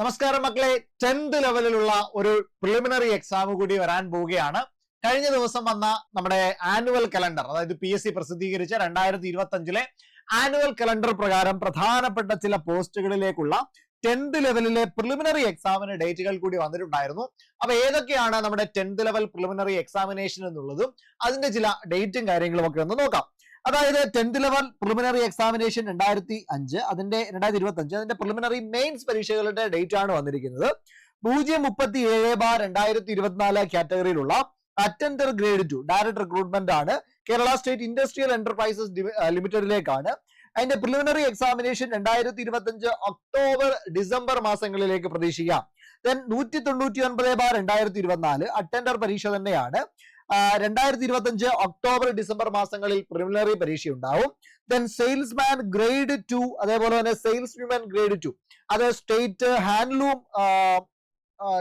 നമസ്കാരം മക്കളെ. ടെൻത്ത് ലെവലിലുള്ള ഒരു പ്രിലിമിനറി എക്സാം കൂടി വരാൻ പോവുകയാണ്. കഴിഞ്ഞ ദിവസം വന്ന നമ്മുടെ ആനുവൽ കലണ്ടർ അതായത് പി എസ് സി പ്രസിദ്ധീകരിച്ച രണ്ടായിരത്തി ഇരുപത്തി അഞ്ചിലെ ആനുവൽ കലണ്ടർ പ്രകാരം പ്രധാനപ്പെട്ട ചില പോസ്റ്റുകളിലേക്കുള്ള ടെൻത്ത് ലെവലിലെ പ്രിലിമിനറി എക്സാമിന് ഡേറ്റുകൾ കൂടി വന്നിട്ടുണ്ടായിരുന്നു. അപ്പൊ ഏതൊക്കെയാണ് നമ്മുടെ ടെൻത്ത് ലെവൽ പ്രിലിമിനറി എക്സാമിനേഷൻ എന്നുള്ളതും അതിന്റെ ചില ഡേറ്റും കാര്യങ്ങളും ഒക്കെ ഒന്ന് നോക്കാം. അതായത് ടെൻത്ത് ലെവൽ പ്രിലിമിനറി എക്സാമിനേഷൻ രണ്ടായിരത്തി അഞ്ച് അതിന്റെ രണ്ടായിരത്തി ഇരുപത്തി അഞ്ച് അതിന്റെ പ്രിലിമിനറി മെയിൻസ് പരീക്ഷകളുടെ ഡേറ്റ് ആണ് വന്നിരിക്കുന്നത്. പൂജ്യം മുപ്പത്തി ഏഴ് ബാർ രണ്ടായിരത്തി ഇരുപത്തിനാല് കാറ്റഗറിയിലുള്ള attender grade two direct recruitment ആണ്. കേരള സ്റ്റേറ്റ് ഇൻഡസ്ട്രിയൽ എന്റർപ്രൈസസ് ലിമിറ്റഡിലേക്കാണ് അതിന്റെ പ്രിലിമിനറി എക്സാമിനേഷൻ രണ്ടായിരത്തി ഇരുപത്തി അഞ്ച് ഒക്ടോബർ ഡിസംബർ മാസങ്ങളിലേക്ക് പ്രതീക്ഷിക്കാം. ദെൻ നൂറ്റി തൊണ്ണൂറ്റി ഒൻപത് ബാർ രണ്ടായിരത്തി ഇരുപത്തിനാല് അറ്റൻഡർ പരീക്ഷ തന്നെയാണ്. രണ്ടായിരത്തി ഇരുപത്തി അഞ്ച് ഒക്ടോബർ ഡിസംബർ മാസങ്ങളിൽ പ്രിലിമിനറി പരീക്ഷ ഉണ്ടാവും ദെൻ സെയിൽസ്മാൻ ഗ്രേഡ് ടു അതേപോലെ തന്നെ സെയിൽസ് വിമൻ ഗ്രേഡ് ടു അത് സ്റ്റേറ്റ് ഹാൻഡ്ലൂം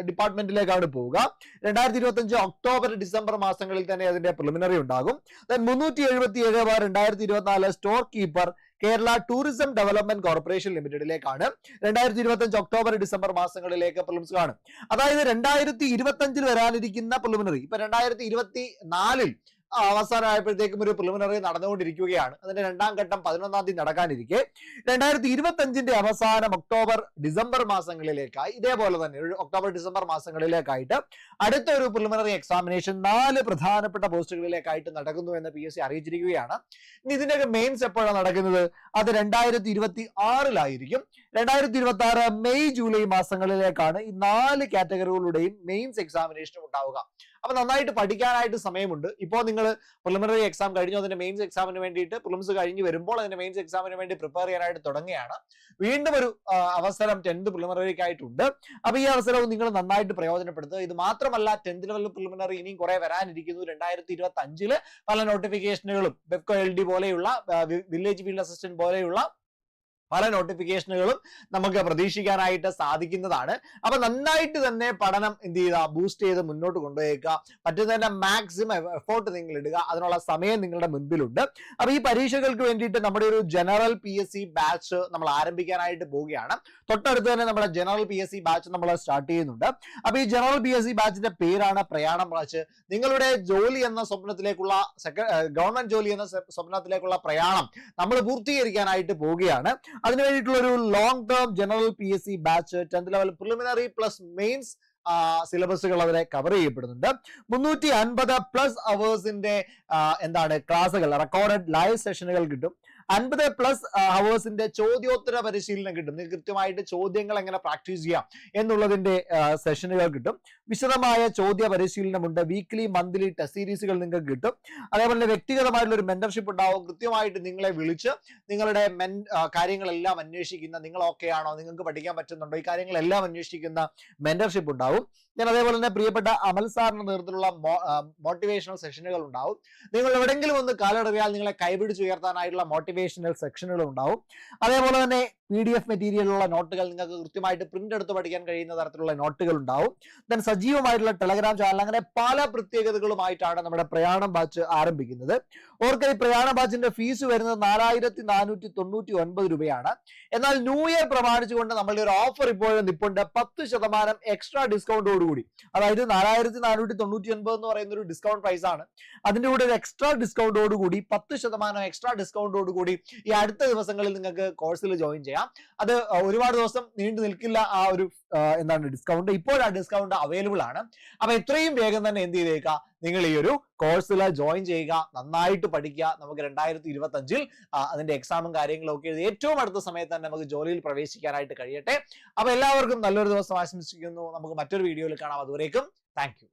ഡിപ്പാർട്ട്മെന്റിലേക്കാണ് പോവുക രണ്ടായിരത്തി ഇരുപത്തി അഞ്ച് ഒക്ടോബർ ഡിസംബർ മാസങ്ങളിൽ തന്നെ അതിന്റെ പ്രിലിമിനറി ഉണ്ടാകും. ദെൻ മുന്നൂറ്റി എഴുപത്തി ഏഴ് രണ്ടായിരത്തി ഇരുപത്തിനാല് store keeper Kerala tourism development corporation ലിമിറ്റഡിലേക്കാണ് രണ്ടായിരത്തി ഇരുപത്തി അഞ്ച് ഒക്ടോബർ ഡിസംബർ മാസങ്ങളിലേക്ക് പ്രിലിംസ് കാണും. അതായത് രണ്ടായിരത്തി ഇരുപത്തി അഞ്ചിൽ വരാനിരിക്കുന്ന പ്രിലിമിനറി ഇപ്പൊ രണ്ടായിരത്തി ഇരുപത്തി നാലിൽ അവസാനമായപ്പോഴത്തേക്കും ഒരു പ്രിലിമിനറി നടന്നുകൊണ്ടിരിക്കുകയാണ്. അതിന്റെ രണ്ടാം ഘട്ടം പതിനൊന്നാം തീയതി നടക്കാനിരിക്കെ. രണ്ടായിരത്തി ഇരുപത്തി അഞ്ചിന്റെ അവസാനം ഒക്ടോബർ ഡിസംബർ മാസങ്ങളിലേക്കായി ഇതേപോലെ തന്നെ ഒക്ടോബർ ഡിസംബർ മാസങ്ങളിലേക്കായിട്ട് അടുത്ത ഒരു പ്രിലിമിനറി എക്സാമിനേഷൻ നാല് പ്രധാനപ്പെട്ട പോസ്റ്റുകളിലേക്കായിട്ട് നടക്കുന്നു എന്ന് പി എസ് സി അറിയിച്ചിരിക്കുകയാണ്. ഇനി ഇതിന്റെയൊക്കെ മെയിൻസ് എപ്പോഴാണ് നടക്കുന്നത്? അത് രണ്ടായിരത്തി ഇരുപത്തി ആറിലായിരിക്കും രണ്ടായിരത്തി ഇരുപത്തി ആറ് മെയ് ജൂലൈ മാസങ്ങളിലേക്കാണ് ഈ നാല് കാറ്റഗറികളുടെയും മെയിൻസ് എക്സാമിനേഷനും ഉണ്ടാവുക. അപ്പൊ നന്നായിട്ട് പഠിക്കാനായിട്ട് സമയമുണ്ട്. ഇപ്പോൾ നിങ്ങൾ പ്രിലിമിനറി എക്സാം കഴിഞ്ഞു അതിന്റെ മെയിൻസ് എക്സാമിന് വേണ്ടിയിട്ട് പ്രിലിംസ് കഴിഞ്ഞ് വരുമ്പോൾ അതിന്റെ മെയിൻസ് എക്സാമിന് വേണ്ടി പ്രിപ്പയർ ചെയ്യാനായിട്ട് തുടങ്ങുകയാണ്. വീണ്ടും ഒരു അവസരം ടെൻത്ത് പ്രിലിമിനറിക്കായിട്ടുണ്ട് അപ്പൊ ഈ അവസരവും നിങ്ങൾ നന്നായിട്ട് പ്രയോജനപ്പെടുത്തുക. ഇത് മാത്രമല്ല ടെൻത്ത് ലെവൽ പ്രിലിമിനറി ഇനിയും കുറെ വരാനിരിക്കുന്നു. രണ്ടായിരത്തി ഇരുപത്തി അഞ്ചിൽ പല നോട്ടിഫിക്കേഷനുകളും വെബ്കോ എൽ ഡി പോലെയുള്ള വില്ലേജ് ഫീൽഡ് അസിസ്റ്റന്റ് പോലെയുള്ള പല നോട്ടിഫിക്കേഷനുകളും നമുക്ക് പ്രതീക്ഷിക്കാനായിട്ട് സാധിക്കുന്നതാണ്. അപ്പൊ നന്നായിട്ട് തന്നെ പഠനം എന്ത് ചെയ്യുക ബൂസ്റ്റ് ചെയ്ത് മുന്നോട്ട് കൊണ്ടുപോയേക്കുക. പറ്റുന്നതിന്റെ മാക്സിമം എഫോർട്ട് നിങ്ങൾ ഇടുക അതിനുള്ള സമയം നിങ്ങളുടെ മുൻപിലുണ്ട്. അപ്പൊ ഈ പരീക്ഷകൾക്ക് വേണ്ടിയിട്ട് നമ്മുടെ ഒരു general P S C batch നമ്മൾ ആരംഭിക്കാനായിട്ട് പോവുകയാണ്. തൊട്ടടുത്ത് തന്നെ നമ്മുടെ general P S C batch നമ്മൾ സ്റ്റാർട്ട് ചെയ്യുന്നുണ്ട്. അപ്പൊ ഈ ജനറൽ പി എസ് സി ബാച്ചിന്റെ പേരാണ് പ്രയാണം ബാച്ച് നിങ്ങളുടെ ജോലി എന്ന സ്വപ്നത്തിലേക്കുള്ള ഗവൺമെന്റ് ജോലി എന്ന സ്വപ്നത്തിലേക്കുള്ള പ്രയാണം നമ്മൾ പൂർത്തീകരിക്കാനായിട്ട് പോവുകയാണ്. അതിനു വേണ്ടിയിട്ടുള്ള ഒരു long term general P S C batch tenth level preliminary plus mains സിലബസുകൾ അതിനെ കവർ ചെയ്യപ്പെടുന്നുണ്ട്. മുന്നൂറ്റി അൻപത് പ്ലസ് അവേഴ്സിന്റെ എന്താണ് ക്ലാസ്സുകൾ റെക്കോർഡഡ് ലൈവ് സെഷനുകൾ കിട്ടും. അൻപത് പ്ലസ് അവേഴ്സിന്റെ ചോദ്യോത്തര പരിശീലനം കിട്ടും. നിങ്ങൾക്ക് കൃത്യമായിട്ട് ചോദ്യങ്ങൾ എങ്ങനെ പ്രാക്ടീസ് ചെയ്യാം എന്നുള്ളതിന്റെ സെഷനുകൾ കിട്ടും. വിശദമായ ചോദ്യ പരിശീലനമുണ്ട്. വീക്ക്ലി മന്ത്ലി ടെസ്റ്റ് സീരീസുകൾ നിങ്ങൾക്ക് കിട്ടും. അതേപോലെ തന്നെ വ്യക്തിഗതമായിട്ടുള്ള ഒരു മെന്റർഷിപ്പ് ഉണ്ടാവും. കൃത്യമായിട്ട് നിങ്ങളെ വിളിച്ച് നിങ്ങളുടെ മെൻ കാര്യങ്ങളെല്ലാം അന്വേഷിക്കുന്ന നിങ്ങൾ ഓക്കെ ആണോ? നിങ്ങൾക്ക് പഠിക്കാൻ പറ്റുന്നുണ്ടോ? ഈ കാര്യങ്ങളെല്ലാം അന്വേഷിക്കുന്ന മെന്റർഷിപ്പ് ഉണ്ടാവും. ഞാൻ അതേപോലെ തന്നെ പ്രിയപ്പെട്ട അമൽ സാറിന്റെ നേതൃത്വത്തിലുള്ള മോട്ടിവേഷണൽ സെഷനുകൾ ഉണ്ടാവും. നിങ്ങൾ എവിടെങ്കിലും ഒന്ന് കാലിടറിയാൽ നിങ്ങളെ കൈപിടിച്ച് ഉയർത്താനായിട്ടുള്ള മോട്ടിവേഷണൽ സെക്ഷനുകൾ ഉണ്ടാവും. അതേപോലെ തന്നെ പി ഡി എഫ് മെറ്റീരിയലുള്ള നോട്ടുകൾ നിങ്ങൾക്ക് കൃത്യമായിട്ട് പ്രിന്റ് എടുത്ത് പഠിക്കാൻ കഴിയുന്ന തരത്തിലുള്ള നോട്ടുകൾ ഉണ്ടാവും. ദെൻ സജീവമായിട്ടുള്ള ടെലഗ്രാം ചാനൽ അങ്ങനെ പല പ്രത്യേകതകളുമായിട്ടാണ് നമ്മുടെ പ്രയാണം ബാച്ച് ആരംഭിക്കുന്നത്. ഓർക്ക ഈ പ്രയാണ ബാച്ചിന്റെ ഫീസ് വരുന്നത് നാലായിരത്തി നാനൂറ്റി തൊണ്ണൂറ്റി ഒൻപത് രൂപയാണ്. എന്നാൽ ന്യൂ ഇയർ പ്രമാണിച്ചുകൊണ്ട് നമ്മളുടെ ഒരു ഓഫർ ഇപ്പോഴും നിപ്പുണ്ട്. പത്ത് ശതമാനം എക്സ്ട്രാ ഡിസ്കൗണ്ടോടുകൂടി അതായത് നാലായിരത്തി നാനൂറ്റി തൊണ്ണൂറ്റി ഒൻപത് എന്ന് പറയുന്ന ഒരു ഡിസ്കൗണ്ട് പ്രൈസ് ആണ്. അതിന്റെ കൂടെ ഒരു എക്സ്ട്രാ ഡിസ്കൗണ്ടോടുകൂടി പത്ത് ശതമാനം എക്സ്ട്രാ ഡിസ്കൗണ്ടോടുകൂടി ഈ അടുത്ത ദിവസങ്ങളിൽ നിങ്ങൾക്ക് കോഴ്സിൽ ജോയിൻ ചെയ്യാം. അത് ഒരുപാട് ദിവസം നീണ്ടു നിൽക്കില്ല ആ ഒരു എന്താണ് ഡിസ്കൗണ്ട് ഇപ്പോഴാ ഡിസ്കൗണ്ട് അവൈലബിൾ ആണ്. അപ്പൊ എത്രയും വേഗം തന്നെ എന്ത് ചെയ്തേക്കുക നിങ്ങൾ ഈ ഒരു കോഴ്സിൽ ജോയിൻ ചെയ്യുക. നന്നായിട്ട് പഠിക്കുക. നമുക്ക് രണ്ടായിരത്തി ഇരുപത്തി അഞ്ചിൽ അതിന്റെ എക്സാമും കാര്യങ്ങളും ഒക്കെ ഏറ്റവും അടുത്ത സമയത്ത് തന്നെ നമുക്ക് ജോലിയിൽ പ്രവേശിക്കാനായിട്ട് കഴിയട്ടെ. അപ്പൊ എല്ലാവർക്കും നല്ലൊരു ദിവസം ആശംസിക്കുന്നു. നമുക്ക് മറ്റൊരു വീഡിയോയിൽ കാണാം. അതുവരേക്കും താങ്ക് യു